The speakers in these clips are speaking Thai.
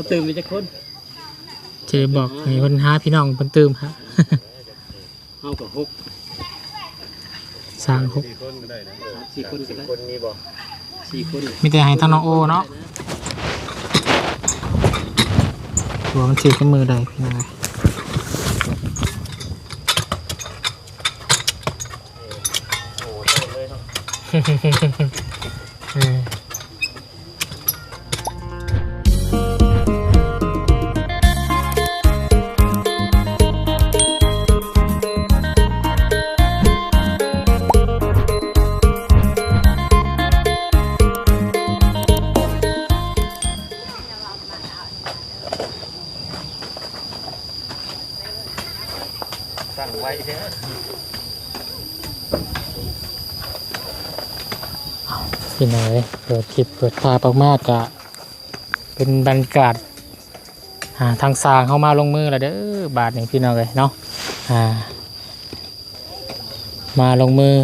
เขาตื่นไปจะคนเจอบอกให้เพิ่นหาพี่น้องเพิ่นตื่มฮะเอากับหกสร้างหกสี่คนก็ได้นะสามสี่คนก็ได้คนมีบ่สี่คนมีแต่ให้ทางน้องโอเนาะตัวมันถือกับมือใดพี่น้อง ไวแท้พี่น้อยเปิดคลิปเปิดภาพมากๆกะเป็นบรรยากาศอ่าทางสร้างเข้ามาลงมือแล้วเด้อบาทนี่พี่น้องเลยเนาะอ่ามาลงมือ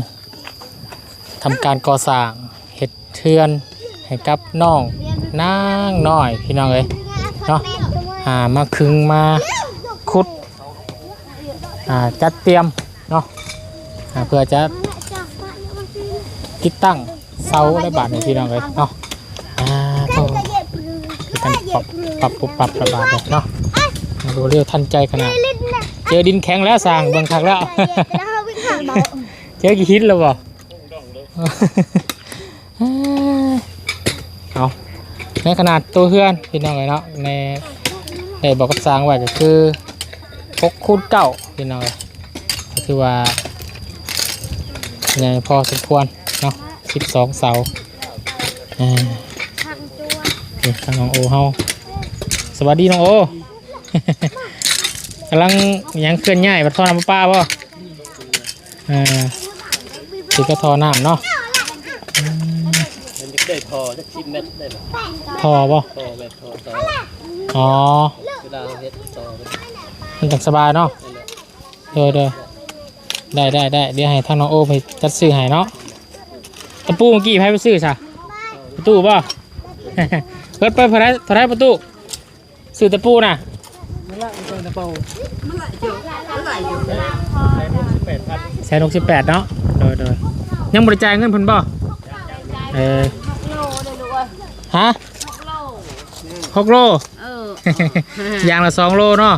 ทำการก่อสร้างเห็ดเทือนให้กับน้องนางน้อยพี่น้องเลยเนาะอ่ามาคึงมา จัดเตรียมเนาะเพื่อจะติดตั้งเสาและบาทนี่พี่น้องเลยเนาะอ่าโตคือกันปรับปรับปุบปรับระบาดเนาะดูเร็วทันใจขนาดเจอดินแข็งแล้วสร้างเบิ่งคักแล้วเจอกี่หินแล้วบ่เอาในขนาดตัวเพื่อนพี่น้องเลยเนาะในในบอกกับสางไว้ก็คือพกคูณเก้า พี่น้องเลยก็คือว่าใหญ่พอสมควรเนาะสิบสองเสาอ่านี่ทางน้องโอเฮาสวัสดีน้องโอกำลังหยังเคลื่อนย้ายบัดทอน้ำประป้าป่ะอ่าคือกระทอน้ำเนาะมันจะได้พอสักสิบเมตรได้ไหมทอป่ะพอแบบพอต่ออ๋อเวลาเราเฮ็ดต่อไปมันจังสบายเนาะนั่นแหละ เด้อเด้อได้ได้ได้เดี๋ยวให้ทางน้องโอไปจัดซื้อให้เนาะตะปูเมื่อกี้ให้ไปซื้อซะประตูป่ะ เปิดเปิดเท่าไรเท่าไรประตูซื้อตะปูน่ะนั่นแหละมันจะเป่าแปดพันแสนหกสิบแปดเนาะโดยโดยยังบริจายเงินเพิ่นบ่เออฮะหกโลเอออย่างละสองโลเนาะ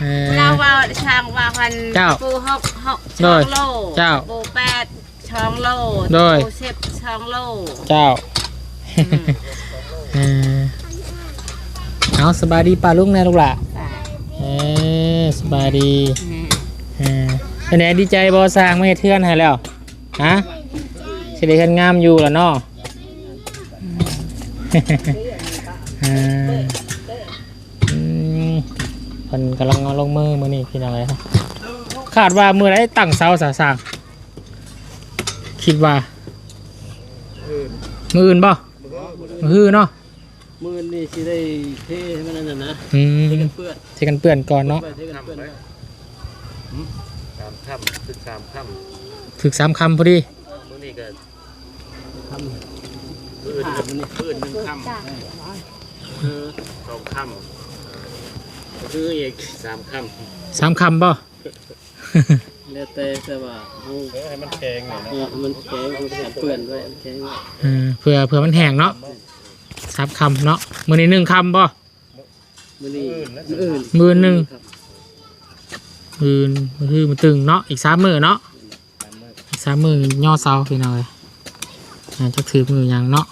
เออเราว่าช่างว่าพันเจ้าปูหกหกโดช่อยงโลเจ้าปูแปดช่องโลโดยปูสิบช่องโลเจ้าเออเอาสบายดีป่าลุงนะลูกหล่ะเออสบายดีเออเป็นไงดีใจบอสร้างไม่เฮ็ดเทือนให้แล้วฮะสิได้เฮ็ดงามอยู่ล่ะเนาะเอออืม เพิ่นกำลังเอาลงมือมื้อนี้พี่น้องเอ้ยเนาะคาดว่ามื้อใดตั้งเสาสะสร้างคิดว่ามืออื่นป่ะมืออื่นเนาะมือนี่สิได้เท่ให้มันนั่นน่ะนะอืมเท่กันเปื้อนเทกันเปื่อนก่อนเนาะไปเท่กันเปื้อนไว้สามค่ำตึกสามค่ถึกสามคำพอดีำมื้อนี้ก็ทำพื้นผ่านมันนี่พื้นหนึ่งค่ำเออสองค่ำ คืออีกสามค่สามคำป่ะแล้วแต่แต่ว่าเอาเพื่อให้มันแข็งหน่อยนะเออมันแข็งมันแข็งเปื้อนไว้มันแข็งไว้เออเผื่อเผื่อมันแห้งเนาะสามคำเนาะมือนี้หนึ่งคำป่ะมือนี่มืออื่นมือหนึ่ง ครับมือมือคือมันตึงเนาะอีกสามมือเนาะอีกสามมือย่อเสาพี่น้องเลยอ่าจะถือมือหยังเนาะ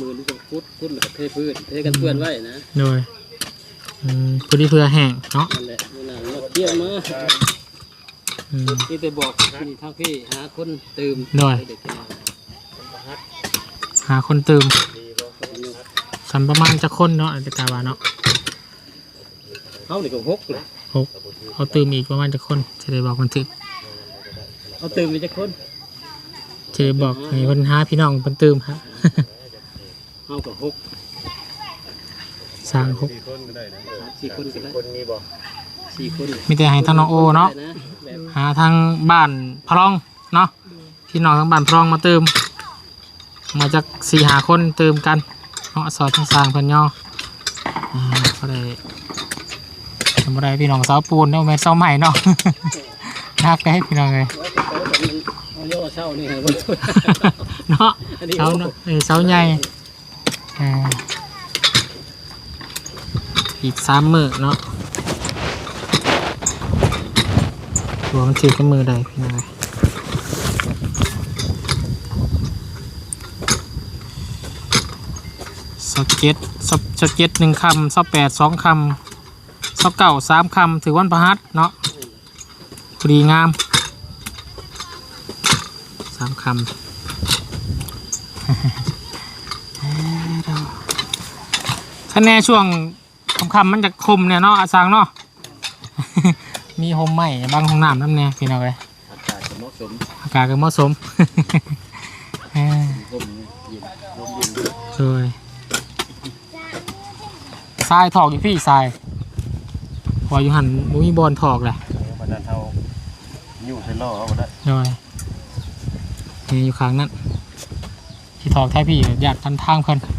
มือนี่ต้องพุดพุดแล้วก็เทพื้นเทกันเปื้อนไว้นะโดย อืมพอดีเพื่อแห้งเนาะนั่นแหละนั่นน่ะเราเที่ยวมาอืมนี่ไปบอกนี่ทางพี่หาคนตื่มหน่อย เด็กหาคนเติมสันประมาณจะคนเนาะจะกาว่าเนาะเขานี่ก็หกเลยหกเอาเติมอีกประมาณจะคนจะได้บอกมันถึกเอาตื่มนี่จะคนจะได้บอกให้เพิ่นหาพี่น้องเพิ่นเติมครับเอากับหก สร้างหกสี่คนก็ได้นะสามสี่คนก็ได้คนมีบ่สี่คนมีแต่ให้ทางน้องโอเนาะได้แบบหาทางบ้านพรองเนาะพี่น้องทางบ้านพรองมาเติม มาจากสี่หาคนเติมกันเนาะสอดทางสร้างเพิ่นย่ออ่าก็ได้ทำอะไรพี่น้องสาวปูนเนาะแม่นสาวใหม่เนาะนักได้พี่น้องเลยเอาโย่เช่านี่ให้บ่ช่วยเนาะอันนี้เสาเนาะเออเสาใหญ่อ่า อีกสามมือเนาะตัวมันถือกับมือได้พี่น้องเลยสเก็ตสสเก็ตหนึ่งคำสแปดสองคำสเก่าสามคำถือวันประหัสเนาะพอดีงามสามคำคะแนนช่วง คำๆมันจะคมเนี่ยเนาะอาจารย์เนาะ มีโฮมใหม่บางห้องน้ำน้ำเนี่ยพี่น้องเลยอากาศจะเหมาะสมอากาศก็เหมาะสมเออลมเย็นลมเย็นด้วยสวยทรายถอกอยู่พี่ทรายพออยู่หันมุ้มีบอลถอกแหละมันนั้นเท่าอยู่เทนล่อเอาบ่ได้น้อยนี่อยู่ข้างนั้นที่ถอกแท้พี่อยากทันทางเพิ่น อะ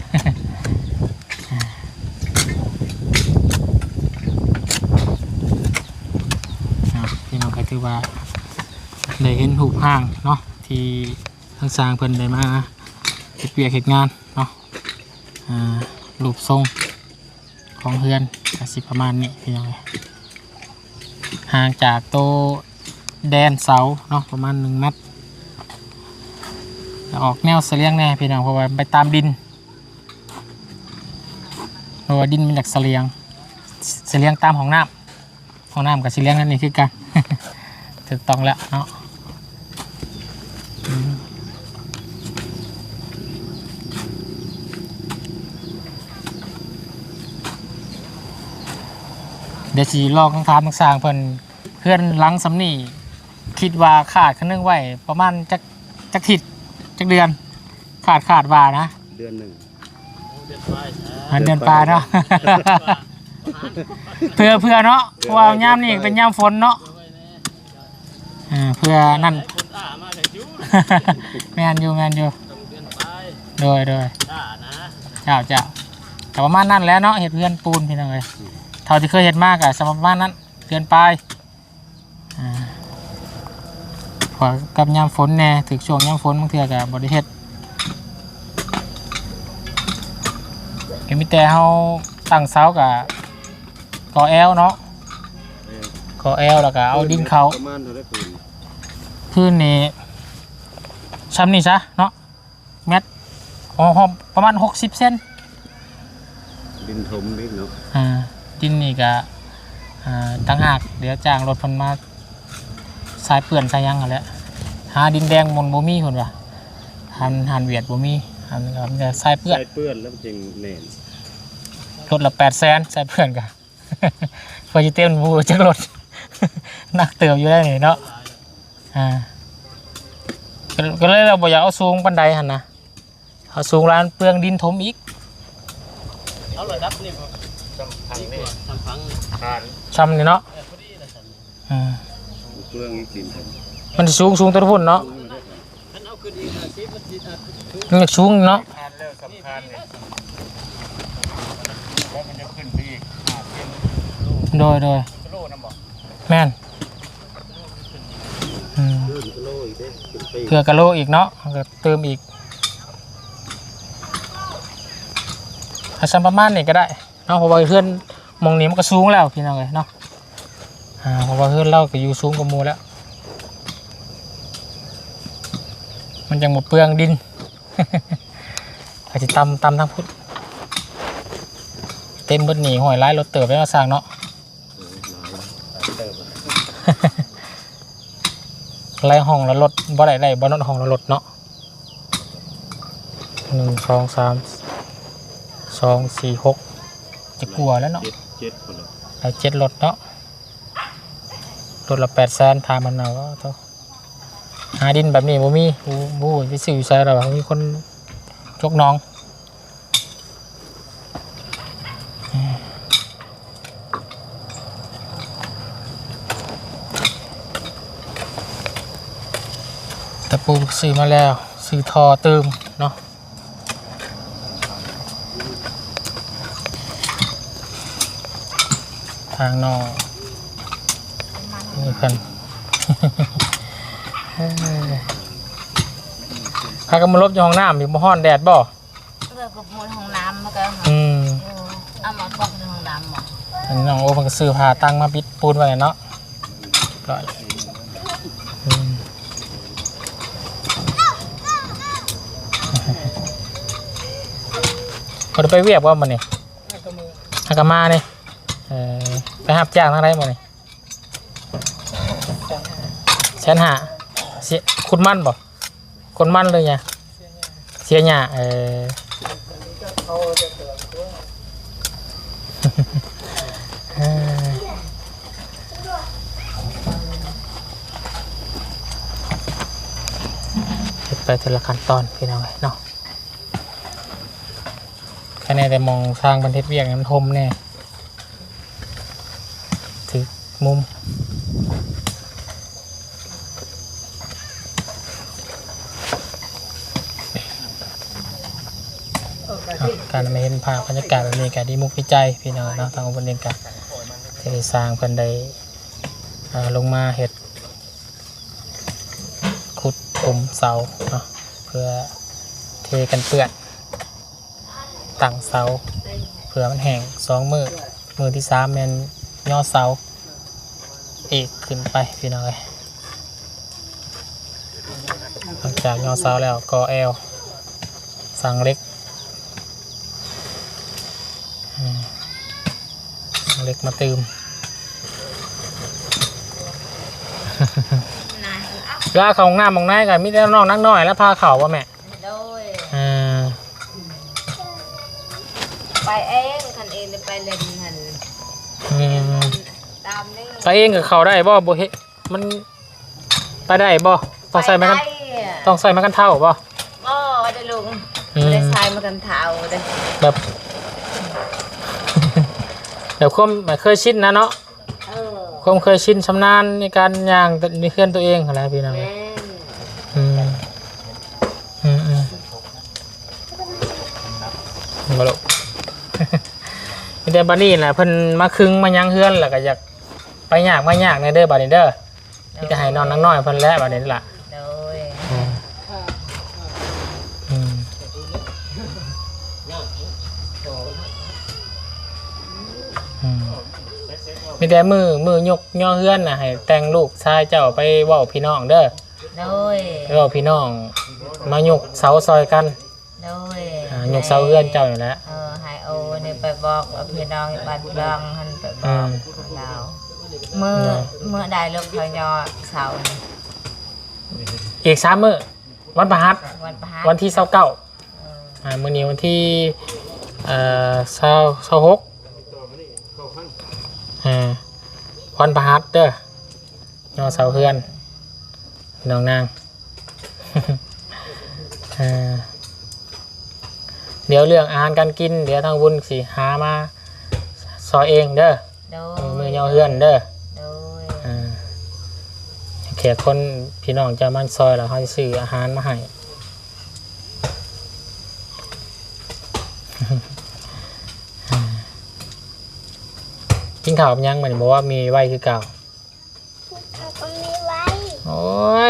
พี่น้องก็ถือ ว่าได้เห็นหูห้างเนาะที่ทางสร้างเพิ่นได้มาเฮ็ดเวียกเฮ็ดงานเนาะอ่ารูปทรงของเฮือนก็สิประมาณนี้พี่น้องเอ้ยห่างจากโตแดนเสาเนาะประมาณหนึ่งเมตรออกแนวเสลียงแน่พี่น้องเพราะว่าไปตามดินเพราะว่าดินมันจากเสลียงเสลียงตามของน้ำห้องน้ำกับเสลียงนั่นนี่คือกัน ถูกต้องแล้วเนาะอืมเดี๋ยวสีลองคำถามทักสร้างเพิ่นเพื่อนหลังสำนี่คิดว่าขาดคันนึงไว้ประมาณจักจักทิศจักเดือน ขาดขาดว่านะ เดือนหนึ่งอันเดือนปลาเนาะเพื่อเพื่อเนาะเพราะว่ายามนี่เป็นยามฝนเนาะ อ่าเพื่อนั่น คนอ่ามาแต่ยุ่แมนอยู่แมนอยู่ต้องเดือนไปโดยโดยด่านะเจ้าเจ้าแต่ประมาณนั้นแหล้วเนาะเห็ดเพื่อนปูนพี่น้องเลยเท่าที่เคยเห็ดมากอะสประมาณนั้นเดือนปลายอ่าพอกับยามฝนแน่ถึงช่วงยามฝนบางเทื่อกับบริเฮ็ดก็มีแต่เฮาตั้งเสากับกอแอลเนาะกอแอลแล้วก็เอาดินเขาประมาณเท่าไรปูน พื้นนี่ชั้นนี่ซะเนาะเม็ดอ๋อประมาณ60เซนดินถมนิดเนาะอ่าดินนี่ก็อ่าตั้งหากเดี๋ยวจ้างรถเพันมาสายเปื่อนสายหยังกันแหล้วหาดินแดงมนบ่มีคนว่ะหันหันเวียดบ่มีหันก็มีแต่สายเปื่อนใส่เปื้อนแล้วมันจึงแน่นรถละ8แสนสายเปื่อนกันพอจะเต็มบูจักรถนักเติมอยู่ได้นี่เนาะ อ่าก็ก็เลยเราบ่อยากเอาสูงปันไดหันนะเอาสูงร้านเปลืองดินถมอีกเอาระดับนี่บ่จำพังนี่ทำฟังผ่านช้ำนี่เนาะเออพอดีนะสันอ่าเปลืองอีกดินถมมันสิสูงสูงตัวพุ่นเนาะฉันเอาขึ้นอีกนะสิมันสิอะมันอยากสูงเนาะผ่านแล้วสำคัญนี่แล้วมันจะขึ้นไปอีกห้าเซนโดยโดยกิโลนะบ่แม่นอืม เริ่มกิโล อีกเด้ขึ้นไปเพื่อกะโลอีกเนาะก็เติมอีกอาชันประมาณนี้ก็ได้เนาะเพราะว่าเพื่อนหมองนี้มันก็สูงแล้วพี่น้องเลยเนาะอ่าเพราะว่าเพื่อนเราก็อยู่สูงกว่าหมูแล้ว มันยังหมดเปลืองดิน อาจจะตำตำทั้งพุทธเต็มเบดหนีหอยไล่รถเติบไปมาสร้างเนาะ เติม ไล่ห้องล้วรถบ่ได้ไล่บ่นอนห้องล้วรถเนาะหนึ่งสองสามสองสี่หกจะกลัวแล้วเนาะเจ็ดเจ็ดคนละไล่เจ็ดรถเนาะรถละแปดแสนทามันเอาก็ต้องหาดินแบบนี้บ่มีบูบูไปซื้อใช่หรอมีคนจกน้องะปูซื้อมาแล้วซื้อทอเติมเนาะทางนอกนี่เพิ่นเอ้ยพากันมาลบอยู่ห้องน้ำอยู่บ่ฮ้อนแดดบ่เรื่องกับมูลห้องน้ำมันก็อืมเอามาปอกในห้องน้ำหมดอันนี้น้องโอ้มันก็ซื้อผ้าตั้งมาปิดปูนไว้เนาะก็อื เขาไปเวียบว่ามันนี่ฮากามาเนี่ยเออไปหับจ้างทางไหนมันนี่แสนหาเสียคุณมั่นบ่คนมั่นเลยไงเสียหยาเออเออเฮ็ดไปแต่ละขั้นตอนพี่น้องเอ้ยเนาะ แน่แต่มองสร้างบันเทศเวียกน้ำทมแน่ถือมุมการมาเห็นภาพบรรยากาศแบบนี้ก็ดีมุกดีใจพี่น้องเนาะทางอุบลเองกันที่ได้สร้างเพิ่นได้ลงมาเห็ดขุดคุมเสาเนาะเพื่อเทกันเปื้อน ตั้งเสาเผื่อมันแห้งสองมือมือที่สามแมนย่อเสาเอกขึ้นไปพี่น้องเอ้ยหลังจากย่อเสาแล้วก็แอลสั่งเล็กอืมสั่งเล็กมาตืมนายเวลาเขาห้องน้ำมองหน้ากันมิแต่น้องนักน้อยแล้วพาเขาว่าแม่ โดย อ่า ไปเองคันเองได้ไปเล่นหันอืมตามนี่ไปเองกับเขาได้บ่บ่เฮมันไปได้บ่ต้องใส่ไม้กันไปได้อะต้องใส่ไม้กันเท่าบ่ บ่ได้ลุงอืม ได้ใช้มากันเท้าเด้แบบ แบบความแบบเคยชินนะเนาะเออความเคยชินชำนาญในการย่างในเคลื่อนตัวเองอะไรพี่น้องแม่นอืมอืมอืมมาลูกมี แต่บัดนี้แหละเพิ่นมาคึงมายังเฮือนแล้วก็อยากไปยากมายากในเด้อบัดนี้เด้อที่จะให้นอนนังน้อยเพิ่นแล้วบัดนี้ล่ะโดยอืมอืมอืมมีแต่มือมือยกย่อเฮือนน่ะให้แต่งลูกชายเจ้าไปเว้าพี่น้องเด้อโดยไปเว้าพี่น้อง มายกเสาซอยกันโดยอ่ายกเสาเฮือนเจ้าอยู่แหล้วเออให้โอนี่ ไปบอกว่าพี่น้องบ้านเรืองหันไปบอือกมเราเมื่อเมื่อใดลูกเขายอเสานี่อีกสามมื้อวันประหัสวันพระวันที่เสาเก้าเอออ่ามื้อนี้วันที่เอ่อเสาเสาหกอ่าวันประหัสเด้อยอเสาเฮือนน้องนาง อ่า เดี๋ยวเรื่องอาหารการกิน เดี๋ยวทางวุ้นสิหามาซอยเองเด้อโดมือยอเฮือนเด้อโดยอ่าแขกคนพี่น้องจะมันซอยแล้วเขาจะซื้ออาหารมาให้กินข้าวกับยังเหมือนบอกว่ามีไว้คือเก่าก็มีไว้โอ้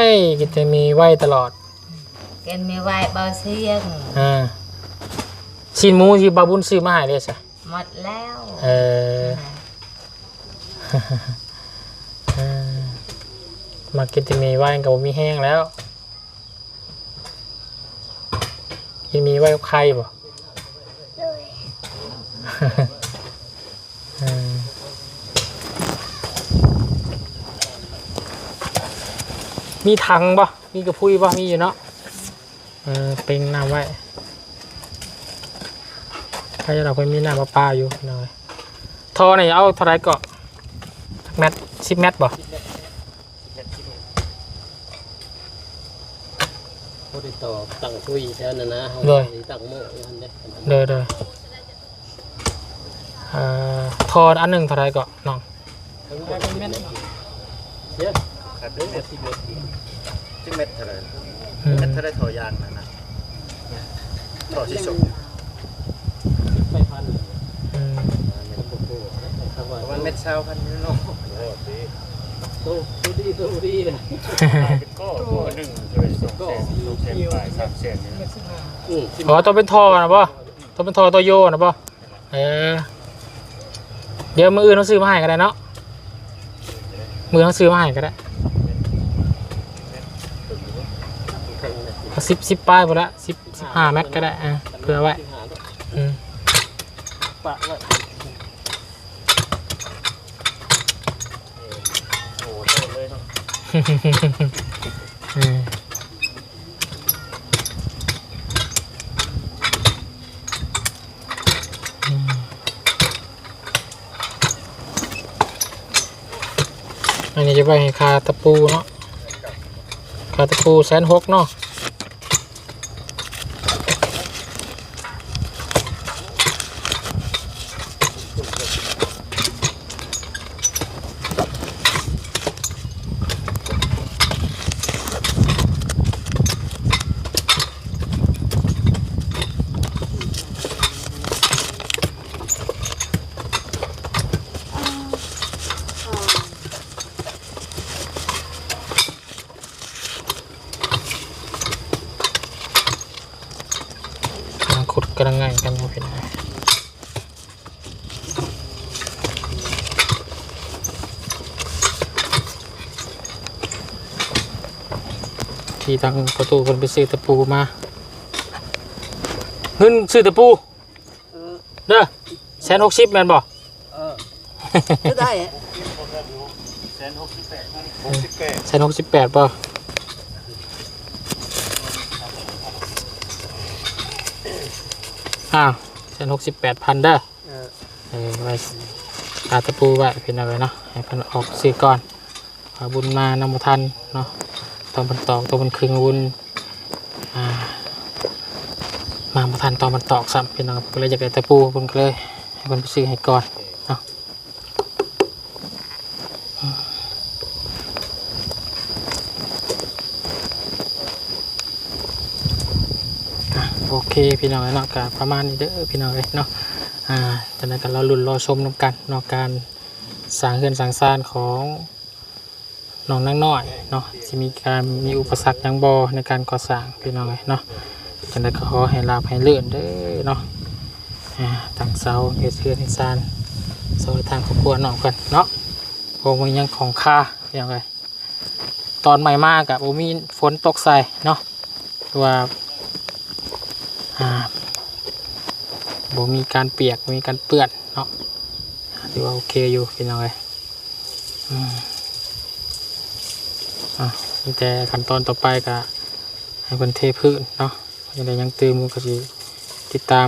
ยกินจะมีไว้ตลอด เกณฑ์มีไว้เบาเสียง อ่า ชินหมูที่บาบุญซื้อมาให้เลยสิหมดแล้วเออเออมากินจะมีไว้กับมีแห้งแล้วกินมีไว้กับใครบ่เลยเออมีถังบ่มีกระพุ้ยบ่มีอยู่เนาะเออเป็นน้ำไว้ใครจะเราไปมีน้ำประปาอยู่หน่อยทอนี่เอาเท่าไรก็แมตสิบเมตรบ่ผู้ติดต่อตั้งคุยแถวนั้นนะเขาสิตั้งโม่อันเด้เด้อเด้อเอ่อทออันหนึ่งเท่าไรก็น้องขาดด้วยเม็ดที่เม็ดที่เม็ดเท่าไรเม็ดเท่าไรทอยางนะนะต่อที่สุด ไปพันอืมประมาณม็ดเช้าพันเนาะตู้ตู้ดีตู้ดีเลยก็ตัวหนึ่งจะเป็นสองแสนสองแสนปลายสามแสนเนี่ยอืมอ๋อตัวเป็นทอนะป่ะตัวเป็นทอตัวโยนะป่ะเออเดี๋ยวมืออื่นต้องซื้อมาให้ก็ได้เนาะมือต้องซื้อมาให้ก็ได้สิบสิบป้ายหมดละสิบสิบห้าแมตก็ได้อะเผื่อไว้อืม ปะไว้โอ้โหโดนเลยเนาะอืมอืมอันนี้จะไปให้คาตะปูเนาะคาตะปูแสนหกเนาะกำลังขุดกำลังไงกันอยู่พี่น้อง ที่ทางประตูคนไปซื้อตะปูมาเงินซื้อตะปูเด้อแสนหกสิบแมนบอกเออก็ได้อะแสนหกสิบแปดหกสิบแปดแสนหกสิบแปดป่ะอ้าวแสนหกสิบแปดพันเด้อเออเออไว้ตาตะปูไว้เป็นอะไรเนาะให้เพันออกซื้อก่อนเอาบุญมานำมาทันเนาะ ตอนมันตอกตอนมันคืนบุญอ่ามามาทันตอนมันตอกซ้ำเป็นอะไรก็เลยจะได้ตะปูบุญก็เลยให้มันไปซื้อให้ก่อนเนาะโอเคพี่น้องเนาะกับประมาณนี้เด้อพี่น้องเนาะอ่าจากนั้นก็เราลุ้นรอชมน้ำกันนอกการสร้างเฮือนสร้างซานของ น้องนั่งน้อยเนาะที่มีการมีอุปสรรคยังบอในการก่อสร้างพี่น้องเลยเนาะจากนั้นก็ขอให้ลาภให้เลื่อนเด้อเนาะอ่างเสาเฮ็ดเฮือนซานซอยทางครอบครัวน้องกันเนาะโอ้มันยังของค่าพี่น้องเลยตอนใหม่มากอะโอมีฝนตกใส่เนาะหรือว่าอ่าบ่มีการเปียกมีการเปื้อนเนาะถือว่าโอเคอยู่พี่น้องเลยอืม อะมีแต่ขั้นตอนต่อไปก็ให้คนเทพื้นเนาะยังไงยังตื่มก็สิติดตาม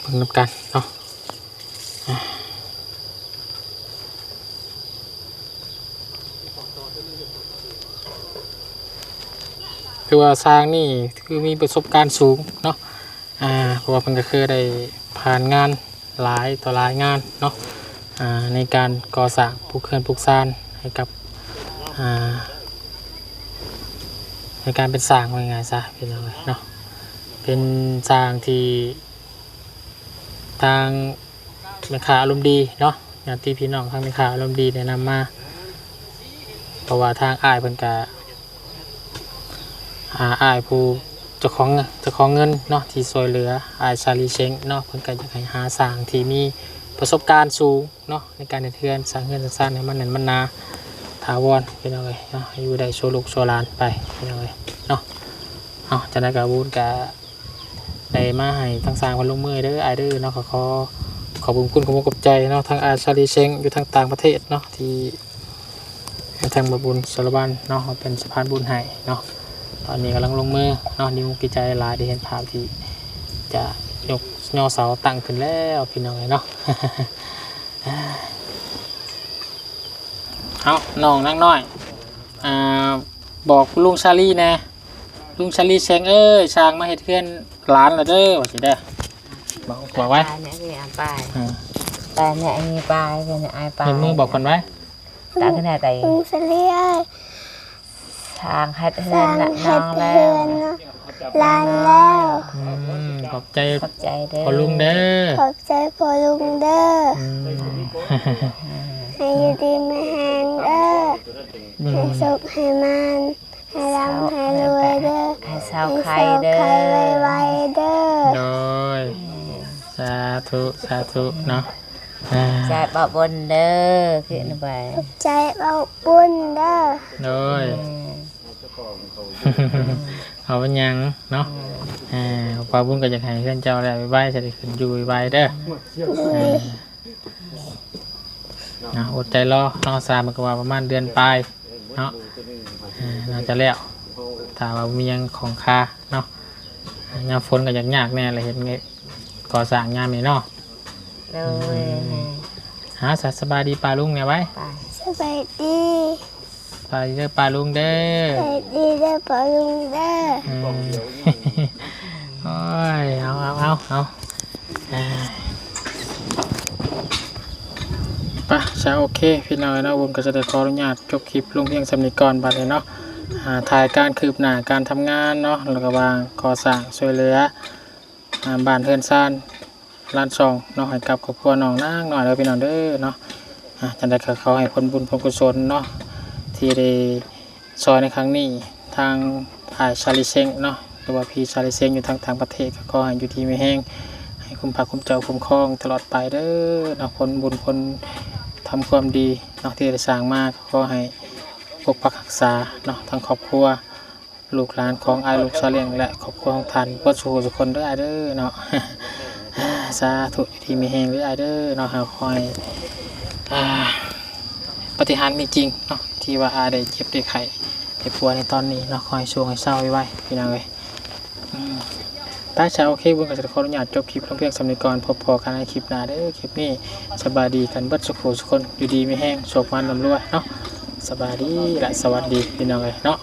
เบิ่งนำกันเนาะคือว่าสร้างนี่คือมีประสบการณ์สูงเนาะอ่าเพราะว่าเพิ่นก็คือได้ผ่านงานหลายต่อหลายงานเนาะอ่าในการก่อสร้างปลูกเขื่อนปลูกซานให้กับ อ่าในการเป็นสร้างว่าไงซะเป็นยังเนาะเป็นสร้างที่ทางแม่ค้าอารมณ์ดีเนาะญาติพี่น้องทางแม่ค้าอารมณ์ดีแนะนำมาเพราะว่าทางอ้ายเพิ่นก็อ่าอ้ายผู้เจ้าของเจ้าของเงินเนาะที่ซอยเหลืออายชาลีเชงเนาะเพิ่นก็อยากให้หาสร้างที่มีประสบการณ์สูงเนาะในการเฮ็ดเทือนสร้างเงินสร้างให้มันแน่นมันนา ถาวรพี่น้องเอ้ยเนาะอยู่ได้โชว์ลูกโชว์หลานไปพี่น้องเอ้ยเนาะเอาจากนั้ก็บูนก็ได้มาให้ทั้งสร้างคนลงมือเด้ออเด้อเนาะขอขอขอบคุณขอบคุณกับใจเนาะทางอาชาลีเชงอยู่ทางต่างประเทศเนาะที่ทางบบุญสารบันเนาะเป็นสะพานบุญให้เนาะตอนนี้กำลังลงมือเนาะนิ้วกิจใจลายได้เห็นภาพที่จะยกยอเสาตั้งขึ้นแล้วพี่น้องเลยเนาะ เอาน้องนั่งน้อยอ่าบอกลุงชาลีแนะลุงชาลีเชงเอ้ยช้างมาเห็ดเพื่อนร้านแล้วเด้อว่าสิเด้อบอกบอกไว้ปลายเนี่ยคืออ่านปลายอ่าปลายเนี่ยอันนี้ปลายเป็นไอ้ปลายเห็นมือบอกกันไว้ตาขึ้นหน้าไตลุงเสลียทางคัดเฮือนสร้างละเห็น้อดงแล้เฮืวอนเนาะลานแล้วอืมขอบใจขอบใจเด้อพอลุงเด้อขอบใจพอลุงเด้ออืม ให้อยู่ดีไม่แห้งเด้ออืให้มสุขให้มันให้ร่ำให้รวยเด้อให้เศร้าให้ไข่เศร้าเด้อไข่ไวๆเด้อโดย สาธุ สาธุเนาะอ่าใจบ่บนเด้อขึ้นไปขอบใจเอาบุญเด้อโดยเอาเป็นหยังเนาะอ่าปลาบุญก็จะให้เพื่อนเจ้าแล้วไปจะได้ขึ้นอยู่ไปเด้อเลย นะอดใจรอเนาะซามันก็ว่าประมาณเดือนปลายเนาะอ่าน่าจะแล้วถ้าว่ามีหยังของคาเนาะยามฝนก็ยากยากๆแน่เลยเห็นไงก่อสร้างยามนี่เนาะเลยหาสัตว์สบายดีปลาลุงเนี่ยไว้ไปสบายดีปลาเด้อปลาลุงเด้อสบายดีเด้อพอลุงเด้ออืมโอ้ยเอาเอาเอาเอา อ่าไปะใช่โอเคพี่น้อยเนาะผมก็จะได้ขออนุญาตจบคลิปลงเพียงสำนึกก่อนบัดเลยเนาะถ่ายการคืบหน้าการทำงานเนาะแล้วก็วางก่อสร้างช่วยเหลืออบ้านเฮือนซ่านร้านซองเนาะให้กับครอบครัวน้องนางหน่อยแล้วพี่น้องเด้อเนาะอ่าจันได้เขาให้ผลบุญผลกุศลเนาะที่ได้ซอยในครั้งนี้ทางถ่ายชาลิเซงเนาะหรือว่าพี่ชาลิเซงอยู่ทางต่างประเทศก็ขอให้อยู่ที่ไม่แห้งให้คุ้มพาคุ้มเจ้าคุ้มครองตลอดไปเด้อเนาะผลบุญผล ทำความดีเนาะที่ได้สร้างมากก็ให้ปกปักรักษาเนาะทั้งครอบครัวลูกหลานของอายลูกซาเลียงและครอบครัวของท่านก็สู่ทุกคนด้วยอายเด้อเนาะสาธุยที่มีแหงด้วยอายเด้อเนาะหาคอยปฏิหารมีจริงเนาะที่ว่าอาได้เจ็บได้ไข้ได้ป่วยในตอนนี้เนาะคอยช่วงให้เศร้าไว้ๆพี่น้องเอ้ย ถ้าชาวโอเคบุญก็จะขออนุญาตจบคลิปลงเพียงสำนึกก่อนพบพอกันในคลิปหน้าเด้อคลิปนี้สบายดีกันเบิดสุขสุขคนอยู่ดีไม่แห้งโชคมันลำรวยเนาะสบายดีและสวัสดีพี่น้องเลยเนาะ